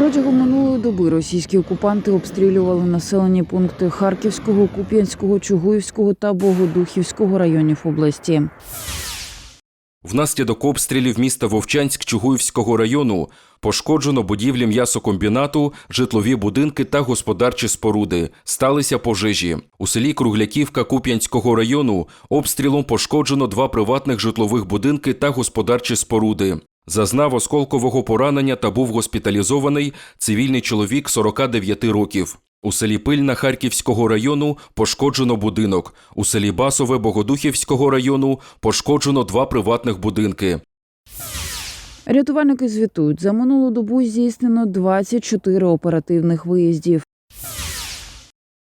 Протягом минулої доби російські окупанти обстрілювали населені пункти Харківського, Куп'янського, Чугуївського та Богодухівського районів області. Внаслідок обстрілів міста Вовчанськ Чугуївського району пошкоджено будівлі м'ясокомбінату, житлові будинки та господарчі споруди. Сталися пожежі. У селі Кругляківка Куп'янського району обстрілом пошкоджено два приватних житлових будинки та господарчі споруди. Зазнав осколкового поранення та був госпіталізований цивільний чоловік 49 років. У селі Пильна Харківського району пошкоджено будинок. У селі Басове Богодухівського району пошкоджено два приватних будинки. Рятувальники звітують, за минулу добу здійснено 24 оперативних виїздів.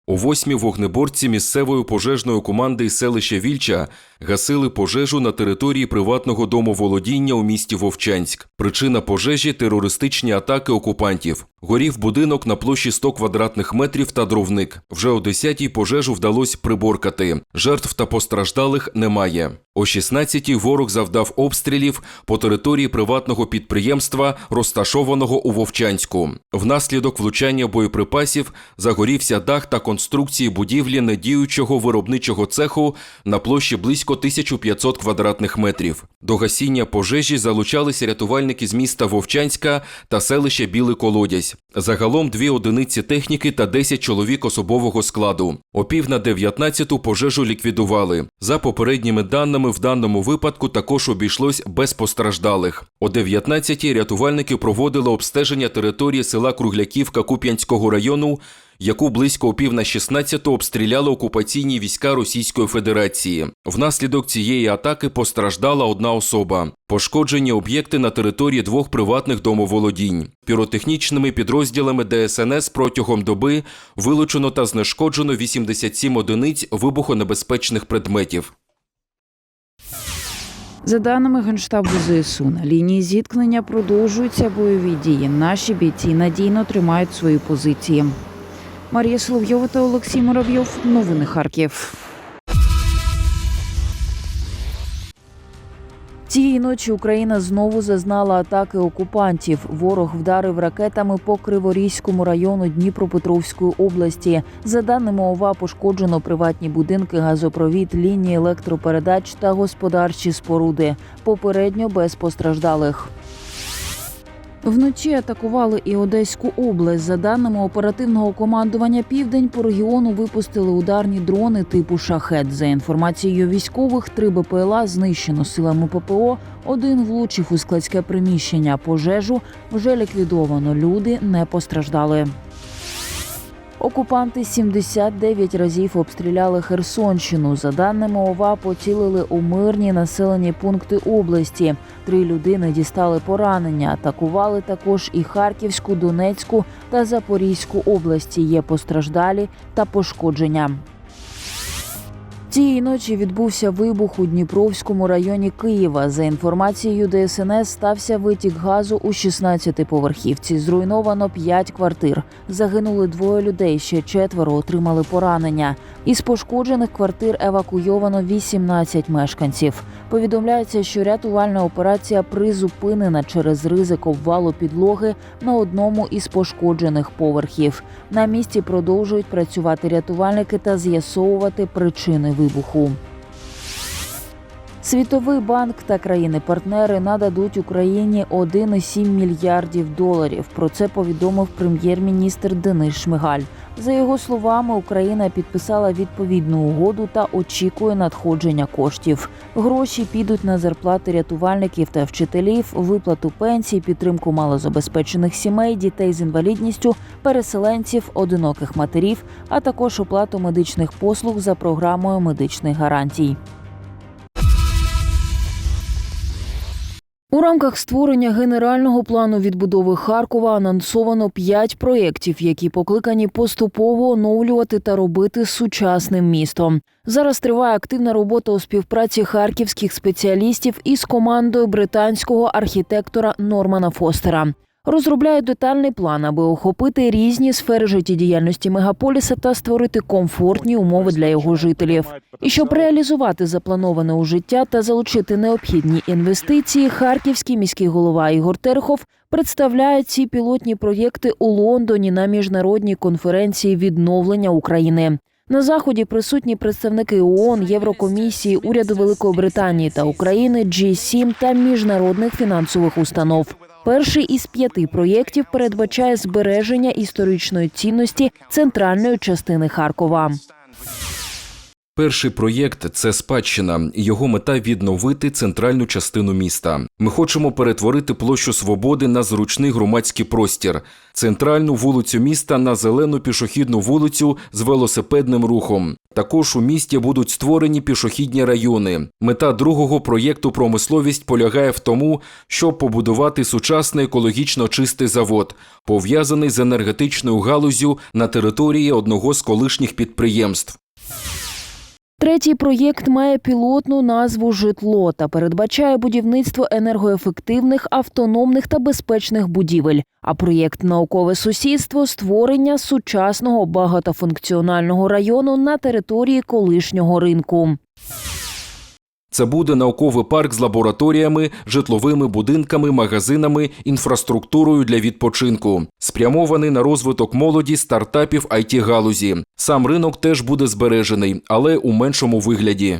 У восьмій вогнеборці місцевої пожежної команди селища Вільча гасили пожежу на території приватного домоволодіння у місті Вовчанськ. Причина пожежі терористичні атаки окупантів. Горів будинок на площі 100 квадратних метрів та дровник. Вже о 10-й пожежу вдалося приборкати. Жертв та постраждалих немає. О 16-й ворог завдав обстрілів по території приватного підприємства, розташованого у Вовчанську. Внаслідок влучання боєприпасів загорівся дах та конструкції будівлі недіючого виробничого цеху на площі близько 1500 квадратних метрів. До гасіння пожежі залучалися рятувальники з міста Вовчанська та селища Білий Колодязь. Загалом дві одиниці техніки та 10 чоловік особового складу. О пів на 19-ту пожежу ліквідували. За попередніми даними, в даному випадку також обійшлось без постраждалих. О 19-й рятувальники проводили обстеження території села Кругляківка Куп'янського району, яку близько пів на 16 обстріляли окупаційні війська Російської Федерації. Внаслідок цієї атаки постраждала одна особа. Пошкоджені об'єкти на території двох приватних домоволодінь. Піротехнічними підрозділами ДСНС протягом доби вилучено та знешкоджено 87 одиниць вибухонебезпечних предметів. За даними Генштабу ЗСУ, на лінії зіткнення продовжуються бойові дії. Наші бійці надійно тримають свої позиції. Марія Соловйова та Олексій Муравйов. Новини Харків. Цієї ночі Україна знову зазнала атаки окупантів. Ворог вдарив ракетами по Криворізькому району Дніпропетровської області. За даними ОВА, пошкоджено приватні будинки, газопровід, лінії електропередач та господарчі споруди. Попередньо без постраждалих. Вночі атакували і Одеську область. За даними оперативного командування Південь по регіону випустили ударні дрони типу шахет. За інформацією військових, три БПЛА знищено силами ППО. Один влучив у складське приміщення. Пожежу вже ліквідовано. Люди не постраждали. Окупанти 79 разів обстріляли Херсонщину. За даними ОВА, поцілили у мирні населені пункти області. Три людини дістали поранення. Атакували також і Харківську, Донецьку та Запорізьку області. Є постраждалі та пошкодження. Цієї ночі відбувся вибух у Дніпровському районі Києва. За інформацією ДСНС, стався витік газу у 16-поверхівці. Зруйновано 5 квартир. Загинули двоє людей. Ще четверо отримали поранення. Із пошкоджених квартир евакуйовано 18 мешканців. Повідомляється, що рятувальна операція призупинена через ризик обвалу підлоги на одному із пошкоджених поверхів. На місці продовжують працювати рятувальники та з'ясовувати причини вибуху. Світовий банк та країни-партнери нададуть Україні 1,7 мільярдів доларів. Про це повідомив прем'єр-міністр Денис Шмигаль. За його словами, Україна підписала відповідну угоду та очікує надходження коштів. Гроші підуть на зарплати рятувальників та вчителів, виплату пенсій, підтримку малозабезпечених сімей, дітей з інвалідністю, переселенців, одиноких матерів, а також оплату медичних послуг за програмою медичних гарантій. У рамках створення генерального плану відбудови Харкова анонсовано п'ять проєктів, які покликані поступово оновлювати та робити сучасним містом. Зараз триває активна робота у співпраці харківських спеціалістів із командою британського архітектора Нормана Фостера. Розробляють детальний план, аби охопити різні сфери життєдіяльності мегаполіса та створити комфортні умови для його жителів. І щоб реалізувати заплановане у життя та залучити необхідні інвестиції, харківський міський голова Ігор Терхов представляє ці пілотні проєкти у Лондоні на міжнародній конференції відновлення України. На заході присутні представники ООН, Єврокомісії, уряду Великої Британії та України, G7 та міжнародних фінансових установ. Перший із п'яти проєктів передбачає збереження історичної цінності центральної частини Харкова. Перший проєкт це спадщина. Його мета відновити центральну частину міста. Ми хочемо перетворити площу свободи на зручний громадський простір, центральну вулицю міста на зелену пішохідну вулицю з велосипедним рухом. Також у місті будуть створені пішохідні райони. Мета другого проєкту промисловість полягає в тому, щоб побудувати сучасний екологічно чистий завод, пов'язаний з енергетичною галузю на території одного з колишніх підприємств. Третій проєкт має пілотну назву Житло та передбачає будівництво енергоефективних, автономних та безпечних будівель. А проєкт Наукове сусідство створення сучасного багатофункціонального району на території колишнього ринку. Це буде науковий парк з лабораторіями, житловими будинками, магазинами, інфраструктурою для відпочинку, спрямований на розвиток молоді, стартапів it галузі. Сам ринок теж буде збережений, але у меншому вигляді.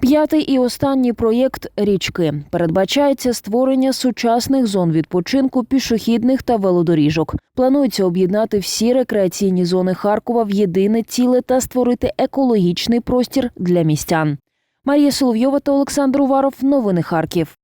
П'ятий і останній проєкт річки передбачається створення сучасних зон відпочинку, пішохідних та велодоріжок. Планується об'єднати всі рекреаційні зони Харкова в єдине ціле та створити екологічний простір для містян. Марія Соловйова та Олександр Уваров. Новини Харків.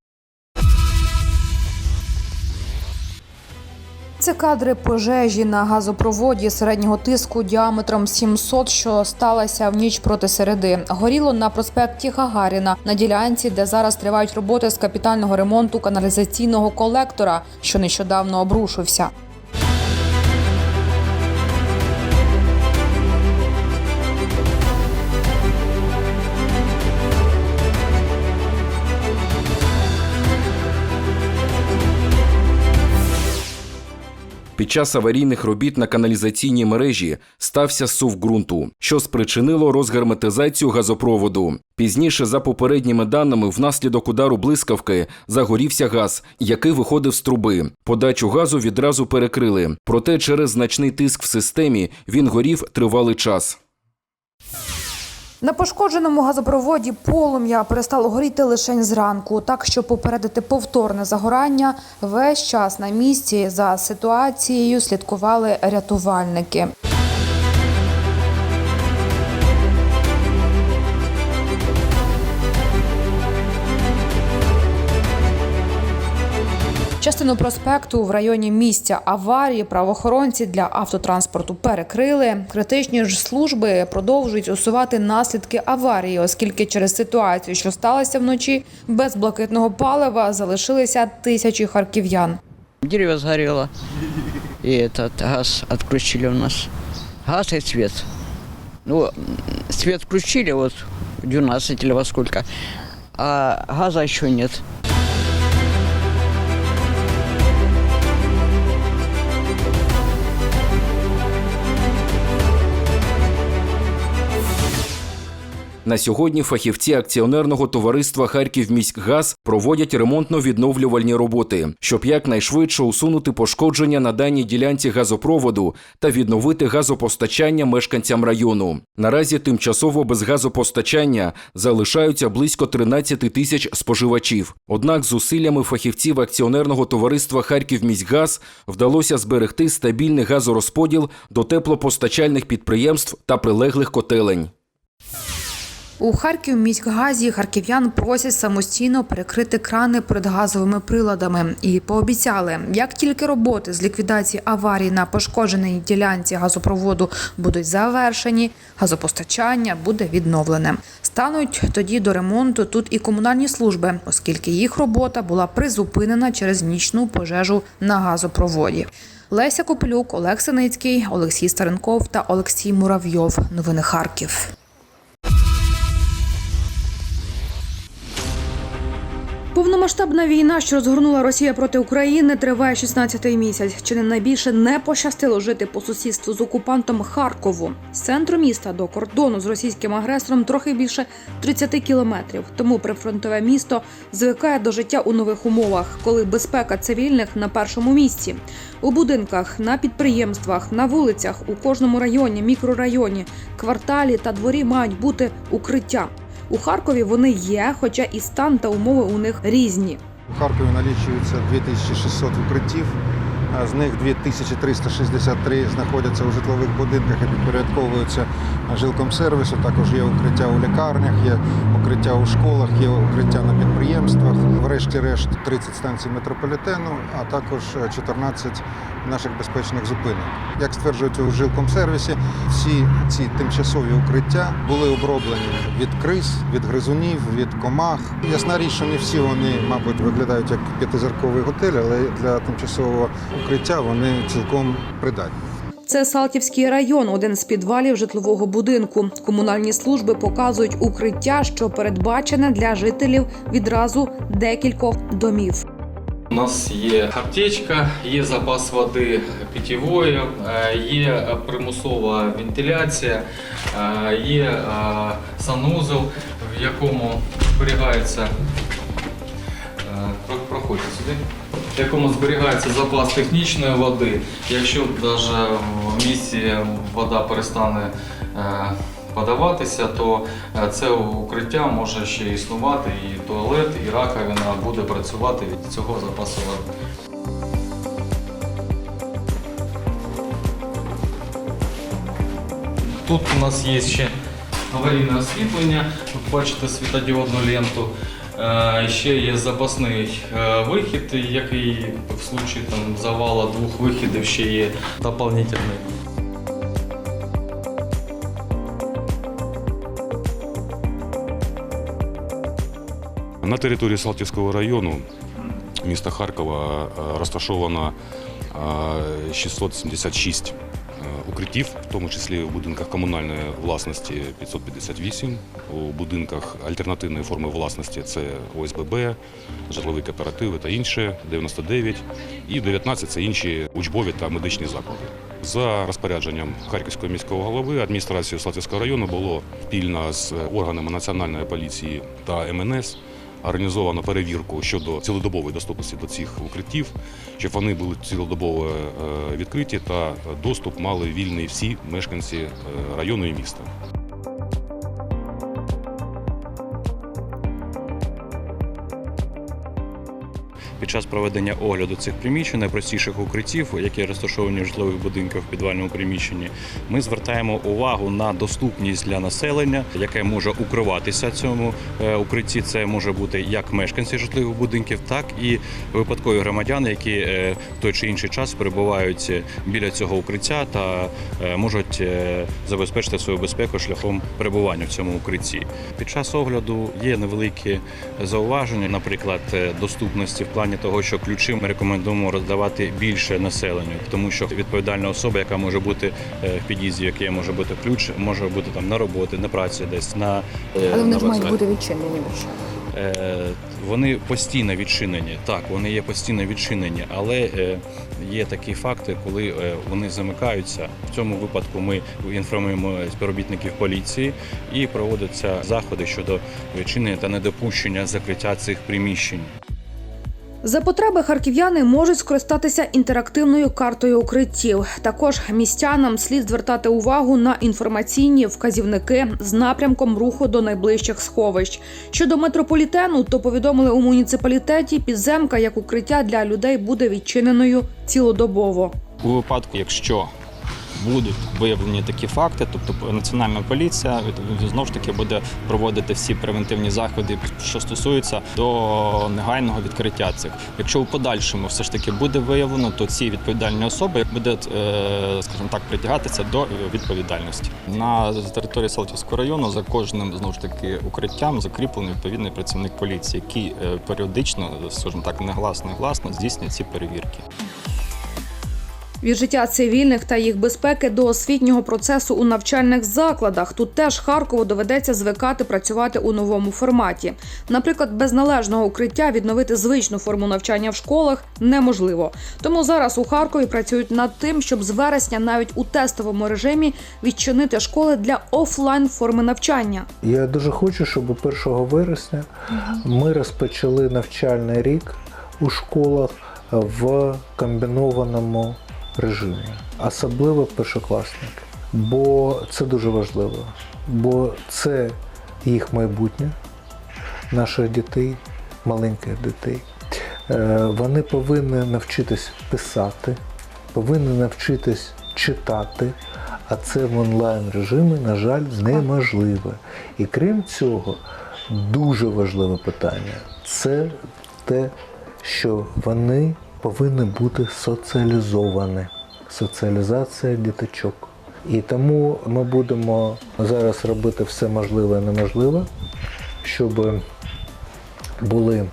Це кадри пожежі на газопроводі середнього тиску діаметром 700, що сталася в ніч проти середи. Горіло на проспекті Гагаріна на ділянці, де зараз тривають роботи з капітального ремонту каналізаційного колектора, що нещодавно обрушився. Під час аварійних робіт на каналізаційній мережі стався сув ґрунту, що спричинило розгерметизацію газопроводу. Пізніше, за попередніми даними, внаслідок удару блискавки загорівся газ, який виходив з труби. Подачу газу відразу перекрили. Проте через значний тиск в системі він горів тривалий час. На пошкодженому газопроводі полум'я перестало горіти лише зранку. Так, щоб попередити повторне загорання, весь час на місці за ситуацією слідкували рятувальники. Частину проспекту в районі місця аварії правоохоронці для автотранспорту перекрили. Критичні ж служби продовжують усувати наслідки аварії, оскільки через ситуацію, що сталася вночі, без блакитного палива залишилися тисячі харків'ян. Дерево сгорело. И этот газ отключили у нас. Газ и свет. Ну, м, свет включили вот в 12 или во сколько, а газа еще нет. На сьогодні фахівці акціонерного товариства Харківміськгаз проводять ремонтно-відновлювальні роботи, щоб якнайшвидше усунути пошкодження на даній ділянці газопроводу та відновити газопостачання мешканцям району. Наразі тимчасово без газопостачання залишаються близько 13 тисяч споживачів. Однак зусиллями фахівців акціонерного товариства Харківміськгаз вдалося зберегти стабільний газорозподіл до теплопостачальних підприємств та прилеглих котелень. У Харків міськгазі харків'ян просять самостійно перекрити крани перед газовими приладами і пообіцяли, як тільки роботи з ліквідації аварії на пошкодженій ділянці газопроводу будуть завершені, газопостачання буде відновлене. Стануть тоді до ремонту тут і комунальні служби, оскільки їх робота була призупинена через нічну пожежу на газопроводі. Леся Копелюк, Олег Синицький, Олексій Старенков та Олексій Муравйов. Новини Харків. Повномасштабна війна, що розгорнула Росія проти України, триває 16-й місяць. Чи не найбільше не пощастило жити по сусідству з окупантом Харкову з центру міста до кордону з російським агресором трохи більше 30 кілометрів. Тому прифронтове місто звикає до життя у нових умовах, коли безпека цивільних на першому місці. У будинках, на підприємствах, на вулицях, у кожному районі, мікрорайоні, кварталі та дворі мають бути укриття. У Харкові вони є, хоча і стан та умови у них різні. У Харкові налічується 2600 укриттів, а з них 2363 знаходяться у житлових будинках і підпорядковуються жилком сервісу. Також є укриття у лікарнях, є укриття у школах, є укриття на підприємствах. Врешті-решт 30 станцій метрополітену, а також 14 наших безпечних зупинок. Як стверджують у жилкомсервісі, всі ці тимчасові укриття були оброблені від криз, від гризунів, від комах. Ясна річ, що не всі вони, мабуть, виглядають як п'ятизірковий готель, але для тимчасового укриття вони цілком придатні. Це Салтівський район, один з підвалів житлового будинку. Комунальні служби показують укриття, що передбачене для жителів відразу декількох домів. У нас є аптечка, є запас води питьової, е, є примусова вентиляція, е, є е, санузел, в якому зберігається е, сюди. В якому зберігається запас технічної води. Якщо навіть в місті вода перестане е, подаватися, то е, це укриття може ще існувати, і туалет, і раковина буде працювати від цього запасу води. Тут у нас є ще аварійне освітлення, ви бачите світодіодну ленту. Е, Ще є запасний е, вихід, який в случаї там, завала двох вихідів ще є дополнительний. На території Салтівського району міста Харкова е, розташовано е, 676 е, укриттів, в тому числі у будинках комунальної власності 558, у будинках альтернативної форми власності це ОСББ, житлові кооперативи та інше 99, і 19 це інші учбові та медичні заклади. За розпорядженням Харківського міського голови адміністрацією Слатівського району було спільно з органами національної поліції та МНС організовано перевірку щодо цілодобової доступності до цих укриттів, щоб вони були цілодобово е, відкриті та доступ мали вільний всі мешканці е, району і міста. Під час проведення огляду цих приміщень, найпростіших укриттів, які розташовані в житлових будинках в підвальному приміщенні, ми звертаємо увагу на доступність для населення, яке може укриватися цьому е, укритті. Це може бути як мешканці житлових будинків, так і випадкові громадяни, які е, в той чи інший час перебувають біля цього укриття та е, можуть забезпечити свою безпеку шляхом перебування в цьому укритті. Під час огляду є невеликі зауваження, наприклад, доступності в плані того, що ключі ми рекомендуємо роздавати більше населенню, тому що відповідальна особа, яка може бути е, в під'їзді, якій може бути ключ, може бути там на роботі, на праці, десь на е, Але вони на ж мають бути відчинені більше. Вони постійно відчинені. Так, вони є постійно відчинені, але е, є такі факти, коли вони замикаються. В цьому випадку ми інформуємо співробітників поліції і проводяться заходи щодо відчинення та недопущення закриття цих приміщень. За потреби харків'яни можуть скористатися інтерактивною картою укриттів. Також містянам слід звертати увагу на інформаційні вказівники з напрямком руху до найближчих сховищ. Щодо метрополітену, то повідомили у муніципалітеті, підземка як укриття для людей буде відчиненою цілодобово. У випадку, якщо будуть виявлені такі факти, тобто національна поліція від- знову ж таки буде проводити всі превентивні заходи, що стосуються до негайного відкриття цих. Якщо у подальшому все ж таки буде виявлено, то ці відповідальні особи будуть, е, скажімо так, притягатися до відповідальності. На території Салтівського району за кожним знову ж таки укриттям закріплений відповідний працівник поліції, який е, періодично, скажімо так, негласно гласно здійснює ці перевірки. Від життя цивільних та їх безпеки до освітнього процесу у навчальних закладах. Тут теж Харкову доведеться звикати працювати у новому форматі. Наприклад, без належного укриття відновити звичну форму навчання в школах неможливо. Тому зараз у Харкові працюють над тим, щоб з вересня навіть у тестовому режимі відчинити школи для офлайн форми навчання. Я дуже хочу, щоб 1 вересня ми розпочали навчальний рік у школах в комбінованому режимі, особливо першокласники. Бо це дуже важливо, бо це їх майбутнє, наших дітей, маленьких дітей. Е, Вони повинні навчитись писати, повинні навчитись читати, а це в онлайн режимі, на жаль, неможливо. І крім цього, дуже важливе питання це те, що вони повинні бути соціалізовані. Соціалізація діточок. І тому ми будемо зараз робити все можливе і неможливе, щоб були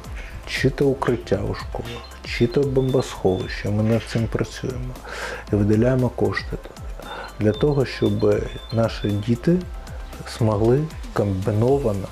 чи то укриття у школах, чи то бомбосховища. Ми над цим працюємо і виділяємо кошти для того, щоб наші діти змогли комбіновано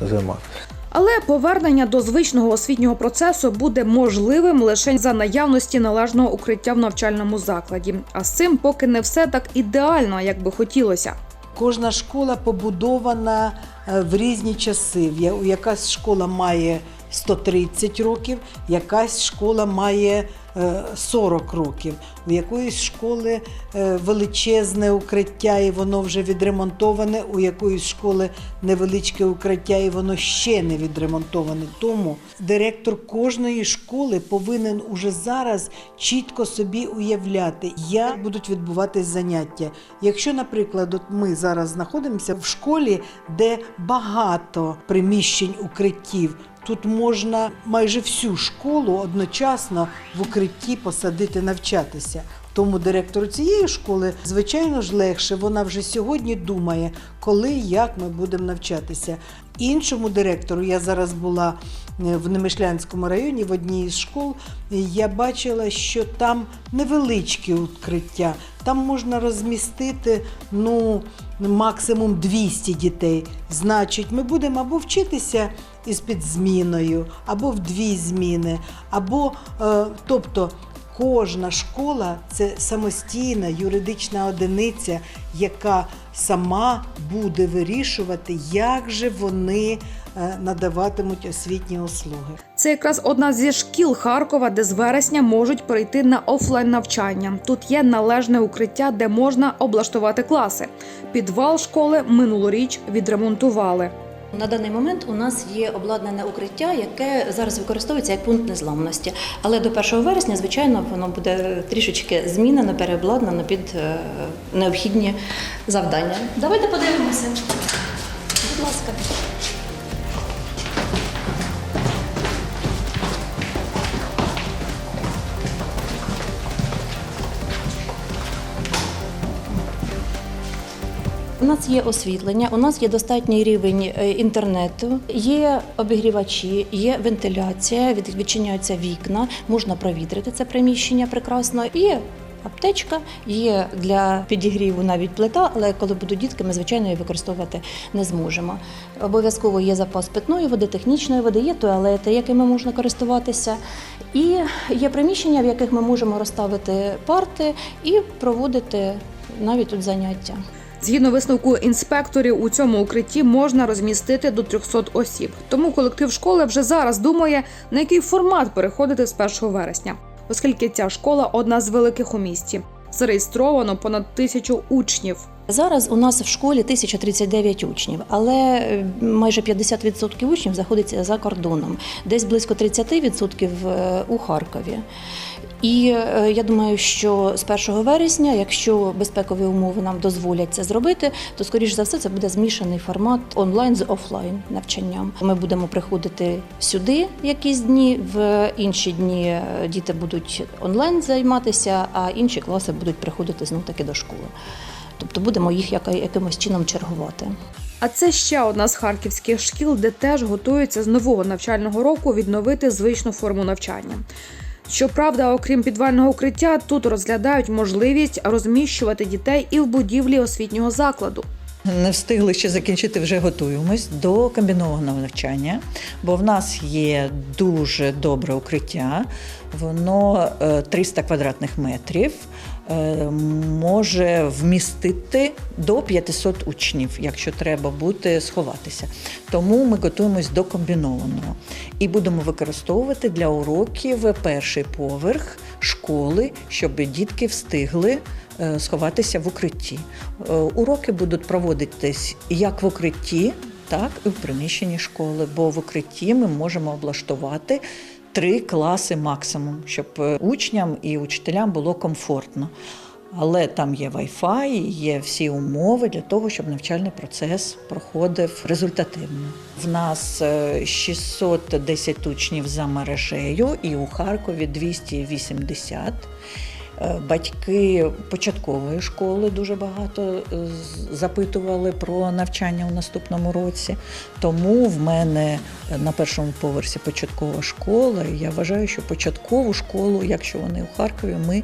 займатися. Але повернення до звичного освітнього процесу буде можливим лише за наявності належного укриття в навчальному закладі. А з цим поки не все так ідеально, як би хотілося. Кожна школа побудована е, в різні часи. Якась школа має 130 років, якась школа має е, 40 років. У якоїсь школи е, величезне укриття, і воно вже відремонтоване, у якоїсь школи невеличке укриття, і воно ще не відремонтоване. Тому директор кожної школи повинен уже зараз чітко собі уявляти, як будуть відбуватись заняття. Якщо, наприклад, от ми зараз знаходимося в школі, де багато приміщень укриттів. Тут можна майже всю школу одночасно в укритті посадити навчатися. Тому директору цієї школи, звичайно ж, легше. Вона вже сьогодні думає, коли і як ми будемо навчатися. Іншому директору я зараз була е, в Немишлянському районі в одній із школ. Я бачила, що там невеличке укриття. Там можна розмістити ну, максимум 200 дітей. Значить, ми будемо або вчитися із підзміною, або в дві зміни, або е, тобто. Кожна школа це самостійна юридична одиниця, яка сама буде вирішувати, як же вони е, надаватимуть освітні услуги. Це якраз одна зі шкіл Харкова, де з вересня можуть перейти на офлайн навчання. Тут є належне укриття, де можна облаштувати класи. Підвал школи минулоріч відремонтували. На даний момент у нас є обладнане укриття, яке зараз використовується як пункт незламності. Але до 1 вересня, звичайно, воно буде трішечки змінено, переобладнано під е, необхідні завдання. Давайте подивимося. Будь ласка. Нас є освітлення, у нас є достатній рівень е, інтернету, є обігрівачі, є вентиляція, відчиняються вікна, можна провітрити це приміщення прекрасно. І аптечка є для підігріву навіть плита, але коли будуть дітки, ми звичайно її використовувати не зможемо. Обов'язково є запас питної води, технічної води, є туалети, якими можна користуватися. І є приміщення, в яких ми можемо розставити парти і проводити навіть тут заняття. Згідно висновку інспекторів, у цьому укритті можна розмістити до 300 осіб. Тому колектив школи вже зараз думає, на який формат переходити з 1 вересня, оскільки ця школа одна з великих у місті. Зареєстровано понад тисячу учнів. Зараз у нас в школі 1039 учнів, але е, майже 50% учнів знаходиться за кордоном, десь близько 30% е, у Харкові. І е, я думаю, що з 1 вересня, якщо безпекові умови нам дозволять це зробити, то скоріш за все це буде змішаний формат онлайн з офлайн навчанням. Ми будемо приходити сюди якісь дні, в інші дні е, діти будуть онлайн займатися, а інші класи будуть приходити знов таки до школи. Тобто будемо їх якимось чином чергувати. А це ще одна з харківських шкіл, де теж готуються з нового навчального року відновити звичну форму навчання. Щоправда, окрім підвального укриття, тут розглядають можливість розміщувати дітей і в будівлі освітнього закладу. Не встигли ще закінчити, вже готуємось до комбінованого навчання, бо в нас є дуже добре укриття, воно е, 300 квадратних метрів. Е, Може вмістити до 500 учнів, якщо треба буде сховатися. Тому ми готуємось до комбінованого і будемо використовувати для уроків перший поверх школи, щоб дітки встигли е, сховатися в укритті. Е, Уроки будуть проводитись як в укритті, так і в приміщенні школи, бо в укритті ми можемо облаштувати три класи максимум, щоб е, учням і учителям було комфортно. Але там є Wi-Fi, є всі умови для того, щоб навчальний процес проходив результативно. В нас е, 610 учнів за мережею, і у Харкові 280. Е, Батьки початкової школи дуже багато е, запитували про навчання у наступному році. Тому в мене е, на першому поверсі початкова школа. Я вважаю, що початкову школу, якщо вони у Харкові, ми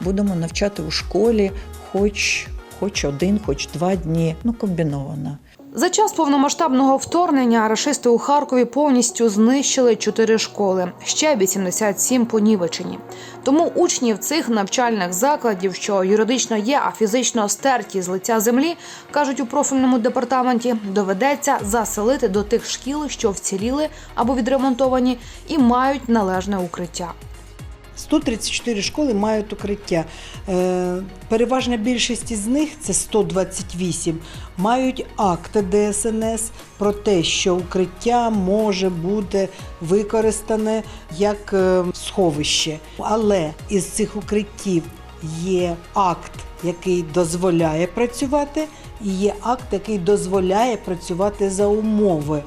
будемо навчати у школі хоч, хоч один, хоч два дні, ну комбіновано. За час повномасштабного вторгнення рашисти у Харкові повністю знищили чотири школи, ще 87 понівечені. Тому учнів цих навчальних закладів, що юридично є, а фізично стерті з лиця землі, кажуть у профільному департаменті, доведеться заселити до тих шкіл, що вціліли або відремонтовані, і мають належне укриття. 134 школи мають укриття. Е, Переважна більшість із них, це 128, мають акти ДСНС про те, що укриття може бути використане як е, сховище. Але із цих укриттів є акт, який дозволяє працювати, і є акт, який дозволяє працювати за умови.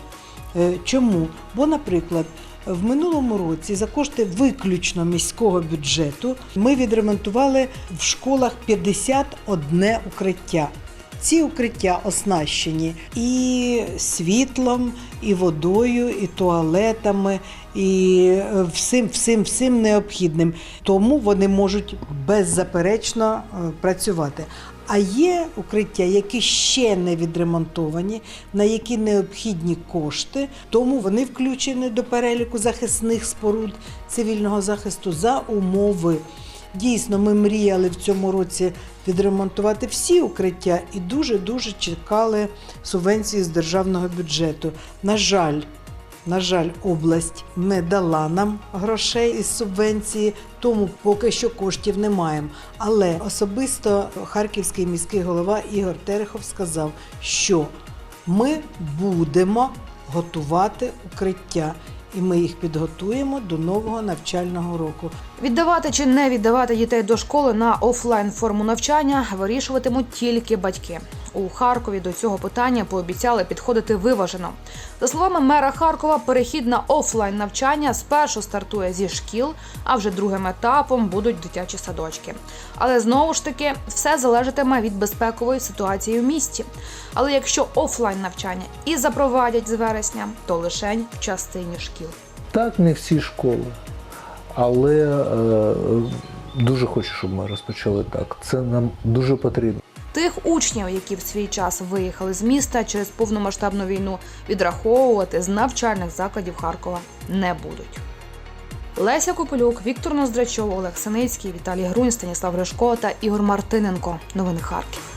Е, Чому? Бо, наприклад, в минулому році за кошти виключно міського бюджету ми відремонтували в школах 51 укриття. Ці укриття оснащені і світлом, і водою, і туалетами, і е, всім, всім, всім необхідним. Тому вони можуть беззаперечно е, працювати. А є укриття, які ще не відремонтовані, на які необхідні кошти, тому вони включені до переліку захисних споруд цивільного захисту за умови. Дійсно, ми мріяли в цьому році відремонтувати всі укриття і дуже дуже чекали субвенції з державного бюджету. На жаль, на жаль, область не дала нам грошей із субвенції, тому поки що коштів не маємо. Але особисто харківський міський голова Ігор Терехов сказав, що ми будемо готувати укриття, і ми їх підготуємо до нового навчального року. Віддавати чи не віддавати дітей до школи на офлайн форму навчання вирішуватимуть тільки батьки. У Харкові до цього питання пообіцяли підходити виважено. За словами мера Харкова, перехід на офлайн навчання спершу стартує зі шкіл, а вже другим етапом будуть дитячі садочки. Але знову ж таки все залежатиме від безпекової ситуації в місті. Але якщо офлайн навчання і запровадять з вересня, то лише в частині шкіл. Так, не всі школи. Але е, дуже хочу, щоб ми розпочали так. Це нам дуже потрібно. Тих учнів, які в свій час виїхали з міста через повномасштабну війну, відраховувати з навчальних закладів Харкова не будуть. Леся Копилюк, Віктор Ноздрачов, Олег Синицький, Віталій Грунь, Станіслав Гришко та Ігор Мартиненко. Новини Харків.